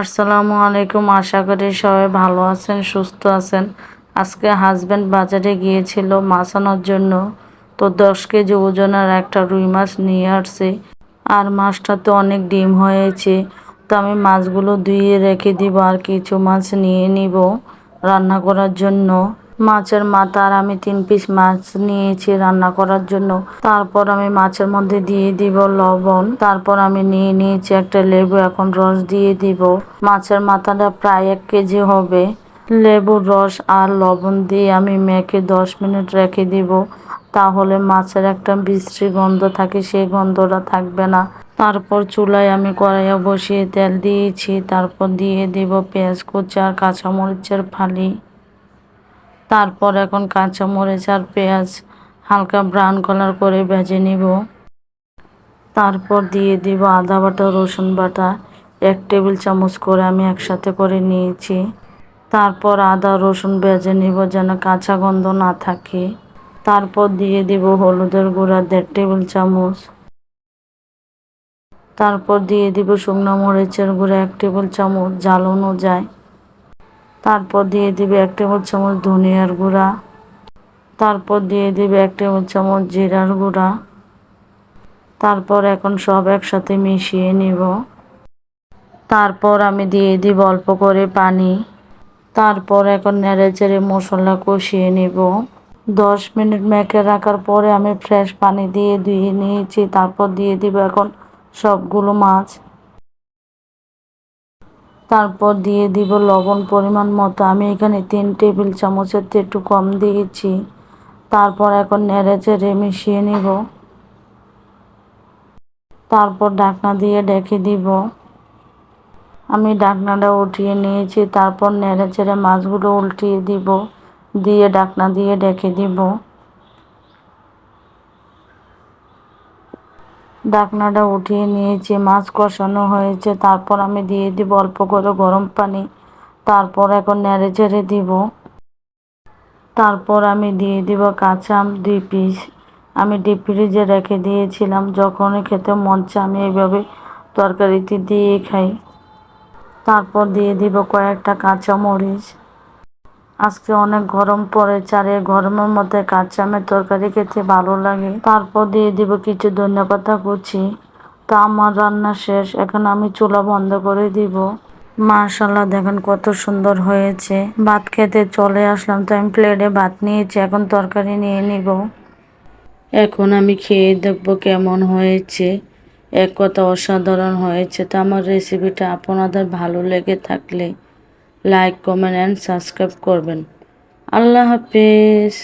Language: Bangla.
আসসালামু আলাইকুম। আশা করি সবাই ভালো আছেন, সুস্থ আছেন। আজকে হাজব্যান্ড বাজারে গিয়েছিল মাছ আনার জন্য। তো দশ কেজি ওজনের একটা রুই মাছ নিয়ে আসছে। আর মাছটা তো অনেক ডিম হয়েছে। তো আমি মাছগুলো ধুয়ে রেখে দিব আর কিছু মাছ নিয়ে নিব রান্না করার জন্য। মাছের মাথা আর আমি তিন পিস মাছ নিয়েছি রান্না করার জন্য। তারপর আমি মাছের মধ্যে দিয়ে দিব লবণ। তারপর আমি নিয়ে নিয়েছি একটা লেবু, এখন রস দিয়ে দিব। মাছের মাথাটা প্রায় এক কেজি হবে। লেবুর রস আর লবণ দিয়ে আমি মেখে দশ মিনিট রেখে দিব। তাহলে মাছের একটা বিশ্রী গন্ধ থাকে, সেই গন্ধটা থাকবে না। তারপর চুলায় আমি কড়াইয়া বসিয়ে তেল দিয়েছি। তারপর দিয়ে দিব পেঁয়াজ কুচি আর কাঁচামরিচের ফালি। তারপর এখন কাঁচা মরিচ আর পেঁয়াজ হালকা ব্রাউন কালার করে ভেজে নিব। তারপর দিয়ে দিব আদা বাটা, রসুন বাটা, এক টেবিল চামচ করে আমি একসাথে করে নিয়েছি। তারপর আদা, রসুন ভেজে নিব যেন কাঁচা গন্ধ না থাকে। তারপর দিয়ে দিব হলুদের গুঁড়া, দেড় টেবিল চামচ। তারপর দিয়ে দিব শুকনো মরিচের গুঁড়া, এক টেবিল চামচ জাল অনুযায়ী তারপর দিয়ে দিবে এক টেবিল চামচ ধনিয়ার গুঁড়া। তারপর দিয়ে দিবে এক টেবিল চামচ জিরার গুঁড়া। তারপর এখন সব একসাথে মিশিয়ে নিব। তারপর আমি দিয়ে দিব অল্প করে পানি। তারপর এখন নেড়ে চেড়ে মশলা কষিয়ে নিব। দশ মিনিট মেখে রাখার পরে আমি ফ্রেশ পানি দিয়ে ধুয়ে নিয়েছি। তারপর দিয়ে দিব এখন সবগুলো মাছ। তারপর দিয়ে দিব লবণ পরিমাণ মতো। আমি এখানে তিন টেবিল চামচের একটু কম দিয়েছি। তারপর এখন নেড়ে চেড়ে মিশিয়ে নিব। তারপর ডাকনা দিয়ে ডেকে দিব। আমি ডাকনাটা উঠিয়ে নিয়েছি। তারপর নেড়ে চেড়ে মাছগুলো উল্টিয়ে দিব। দিয়ে ডাকনা দিয়ে ডেকে দিব। ঢাকনাটা উঠিয়ে নিয়েছি, মাছ কষানো হয়েছে। তারপর আমি দিয়ে দিব অল্প করে গরম পানি। তারপর এখন নেড়ে চেড়ে দিব। তারপর আমি দিয়ে দিব কাঁচা আম দুই পিস। আমি ডিপ ফ্রিজে রেখে দিয়েছিলাম। যখনই খেতে মন চায়, আমি এইভাবে তরকারিতে দিয়ে খাই। তারপর দিয়ে দিব কয়েকটা কাঁচা মরিচ। আজকে অনেক গরম পড়েছে এই গরমের মধ্যে কাঁচা আমের তরকারি খেতে ভালো লাগে। তারপর দিয়ে দিব কিছু ধনে পাতা কুচি। তা আমার রান্না শেষ, এখন আমি চুলা বন্ধ করে দিব। মাশাল্লাহ দেখেন কত সুন্দর হয়েছে। ভাত খেতে চলে আসলাম, তো আমি প্লেটে ভাত নিয়েছি, এখন তরকারি নিয়ে নিব। এখন আমি খেয়ে দেখব কেমন হয়েছে। এক কথা অসাধারণ হয়েছে। তো আমার রেসিপিটা আপনাদের ভালো লেগে থাকলে লাইক কমেন্ট অ্যান্ড সাবস্ক্রাইব করবেন। আল্লাহ হাফিজ।